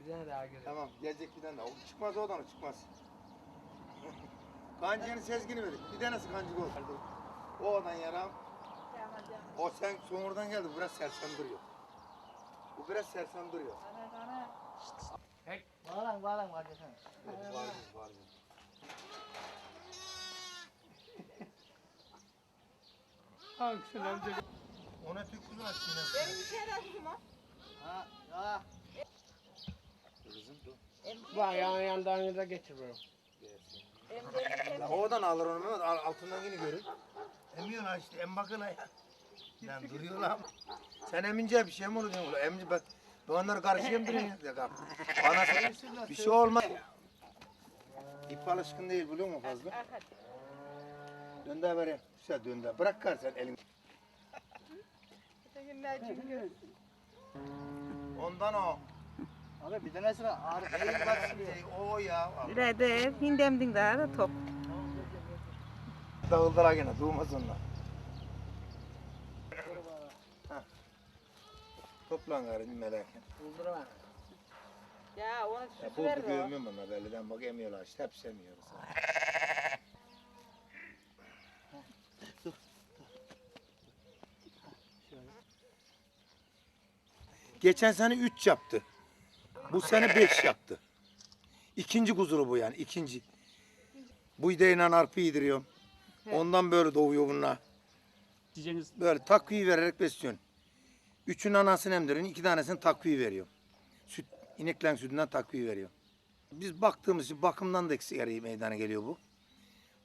Bir tane daha geliyor. Tamam gelecek bir tane daha. O çıkmaz o odan o çıkmaz. Kancı'nın sezgini verdik. Bir tanesi kancık oldu. O odan yaram. O sen sonradan geldi. Bu biraz sersem duruyor. Bu biraz sersem duruyor. Bağlan bağlan var desene. Evet, var var. Hangisini amca? Ona aç yine. Benim bir şey lazım ha. Ha Bu ayağın yandan da geçiriyorum. Ya oradan alır onu Mehmet. al- Altından yine görür. Emiyor lan işte. Em bakın ya. Lan duruyor lan. Sen emince bir şey mi olur diyorsun? Emince ben, ben onları karışıyım duruyor ya. Bak. Bana bir şey olmaz. İp alışkın değil biliyor musun fazla? Döndü vereyim. Güzel döndü. Bırak kar sen elini. Ondan o. Abi bir tanesine ağrı değil bak şimdi. O ya. İleride hindemdin daha da top. Dağıldılar gene. Doğmaz onlar. Toplan gayrı melekken. Buldurma. Ya onu Ya süs bu ver o. görmüyorum belliden bak emiyorlar işte hepsi emiyoruz. Geçen sene 3 yaptı. Bu sene 5 yaptı. İkinci kuzulu bu yani ikinci. Bu ideyle arpa yediriyorum. Ondan böyle doğuyor bunlar. Diyeceğiniz Böyle takviye vererek besliyorsun. Üçün anasını emdiriyorsun, iki tanesini takviye veriyor. Süt, ineklerin sütünden takviye veriyor. Biz baktığımız için bakımdan da eksik yarı meydana geliyor bu.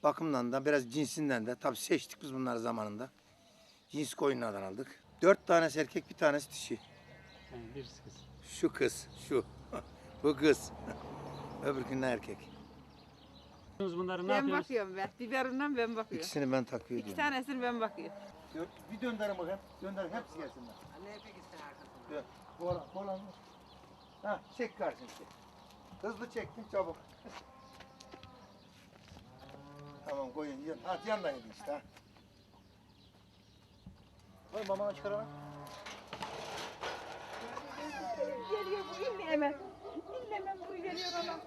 Bakımdan da biraz cinsinden de tabii seçtik biz bunları zamanında. Cins koyunlardan aldık. Dört tanesi erkek bir tanesi dişi. yani bir kız. Şu kız, şu. bu kız. Öbürkünden erkek. Bunları ne Ben bakıyorum ben. Biberinden ben bakıyorum. İkisini ben takviye İki ediyorum. tanesini ben bakıyorum. Dört, bir döndürün bakayım. Döndürün hepsi gelsinler. Ne gitsin arkasına? Dön. Kola, kola. Ha, çek karşını çek. Hızlı çektin çabuk. tamam koyun. Yan, ha, yandan yedin işte ha. Oğlum babana çıkarana. Geliyor İlle hemen bu geliyor ona.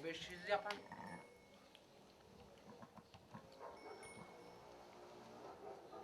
O 500 yapan